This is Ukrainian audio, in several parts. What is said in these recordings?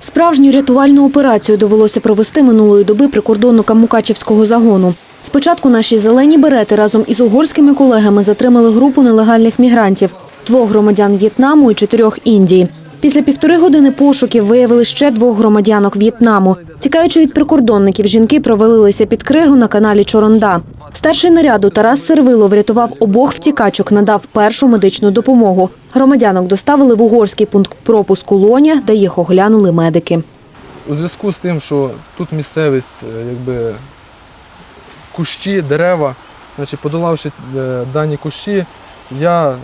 Справжню рятувальну операцію довелося провести минулої доби прикордонникам Мукачівського загону. Спочатку наші зелені берети разом із угорськими колегами затримали групу нелегальних мігрантів – двох громадян В'єтнаму і чотирьох Індії. Після півтори години пошуків виявили ще двох громадянок В'єтнаму. Тікаючи від прикордонників, жінки провалилися під кригу на каналі Чоронда. Старший наряду Тарас Сервило врятував обох втікачок, надав першу медичну допомогу. Громадянок доставили в угорський пункт пропуску Лоня, де їх оглянули медики. У зв'язку з тим, що тут місцевість, е, якби кущі, дерева, значить, подолавши е, дані кущі, я е,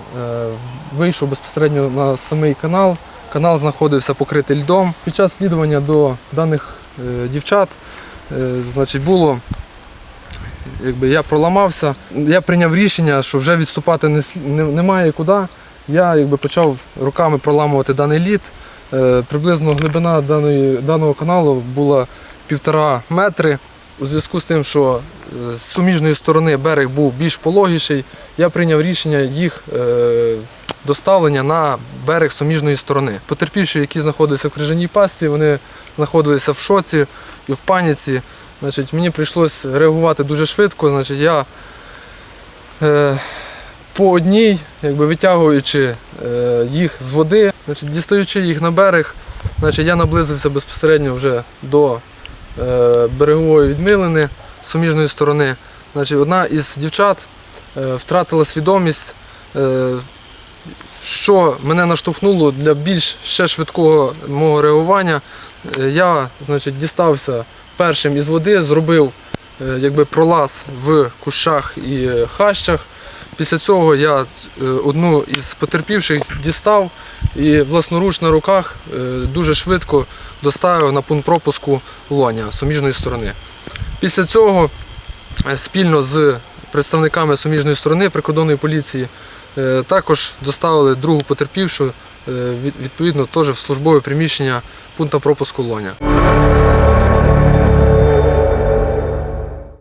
вийшов безпосередньо на самий канал. Канал знаходився покритий льдом. Під час слідування до даних е, дівчат е, значить, було, якби я проламався. Я прийняв рішення, що вже відступати не, не- немає куди. Я якби, почав руками проламувати даний лід. Е, Приблизно глибина даної, даного каналу була півтора метри. У зв'язку з тим, що з суміжної сторони берег був більш пологіший, я прийняв рішення їх доставлення на берег суміжної сторони. Потерпівши, які знаходилися в крижаній пастці, вони знаходилися в шоці і в паніці. Значить, мені прийшлось реагувати дуже швидко. Значить, я е, по одній, якби витягуючи е, їх з води, значить, дістаючи їх на берег, значить, я наблизився безпосередньо вже до е, берегової відмилини з суміжної сторони. Значить, одна із дівчат е, втратила свідомість, е, що мене наштовхнуло для більш ще швидкого мого реагування. Е, Я значить, дістався першим із води, зробив е, якби, пролаз в кущах і хащах. Після цього я е, одну із потерпівших дістав і власноруч на руках дуже швидко доставив на пункт пропуску Лоня суміжної сторони. Після цього спільно з представниками суміжної сторони прикордонної поліції також доставили другу потерпівшу е, відповідно теж в службове приміщення пункту пропуску Лоня.